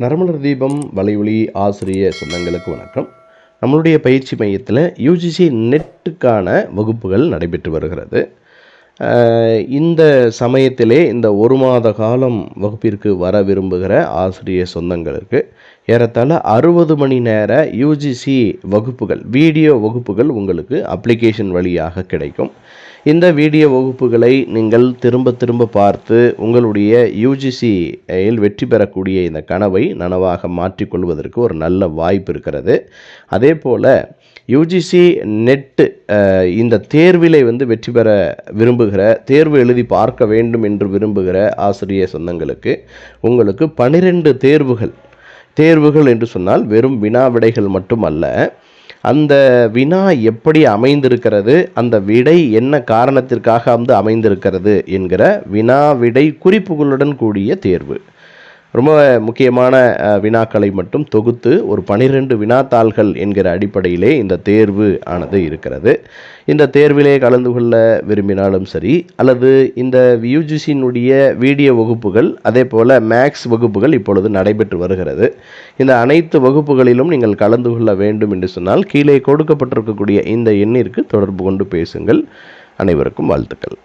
நரமலர் தீபம் வலையொலி ஆசிரிய சொந்தங்களுக்கு வணக்கம். நம்மளுடைய பயிற்சி மையத்தில் யூஜிசி நெட்டுக்கான வகுப்புகள் நடைபெற்று வருகிறது. இந்த சமயத்திலே இந்த ஒரு மாத காலம் வகுப்பிற்கு வர விரும்புகிற ஆசிரிய சொந்தங்களுக்கு ஏறத்தாழ அறுபது மணி நேர யூஜிசி வகுப்புகள் வீடியோ வகுப்புகள் உங்களுக்கு அப்ளிகேஷன் வழியாக கிடைக்கும். இந்த வீடியோ வகுப்புகளை நீங்கள் திரும்ப திரும்ப பார்த்து உங்களுடைய யூஜிசியில் வெற்றி பெறக்கூடிய இந்த கனவை நனவாக மாற்றிக்கொள்வதற்கு ஒரு நல்ல வாய்ப்பு இருக்கிறது. அதே போல் யூஜிசி நெட்டு இந்த தேர்விலை வந்து வெற்றி பெற விரும்புகிற தேர்வு எழுதி பார்க்க வேண்டும் என்று விரும்புகிற ஆசிரிய சொந்தங்களுக்கு உங்களுக்கு பனிரெண்டு தேர்வுகள் தேர்வுகள் என்று சொன்னால் வெறும் வினா விடைகள் மட்டுமல்ல. அந்த வினா எப்படி அமைந்திருக்கிறது அந்த விடை என்ன காரணத்திற்காக வந்து அமைந்திருக்கிறது என்கிற வினா விடை குறிப்புகளுடன் கூடிய தேர்வு. ரொம்ப முக்கியமான வினாக்களை மட்டும் தொகுத்து ஒரு பனிரெண்டு வினாத்தாள்கள் என்கிற அடிப்படையிலே இந்த தேர்வு ஆனது இருக்கிறது. இந்த தேர்விலே கலந்து கொள்ள விரும்பினாலும் சரி அல்லது இந்த யூஜிசியினுடைய வீடியோ வகுப்புகள் அதே போல் மேக்ஸ் வகுப்புகள் இப்பொழுது நடைபெற்று வருகிறது. இந்த அனைத்து வகுப்புகளிலும் நீங்கள் கலந்து கொள்ள வேண்டும் என்று சொன்னால் கீழே கொடுக்கப்பட்டிருக்கக்கூடிய இந்த எண்ணிற்கு தொடர்பு கொண்டு பேசுங்கள். அனைவருக்கும் வாழ்த்துக்கள்.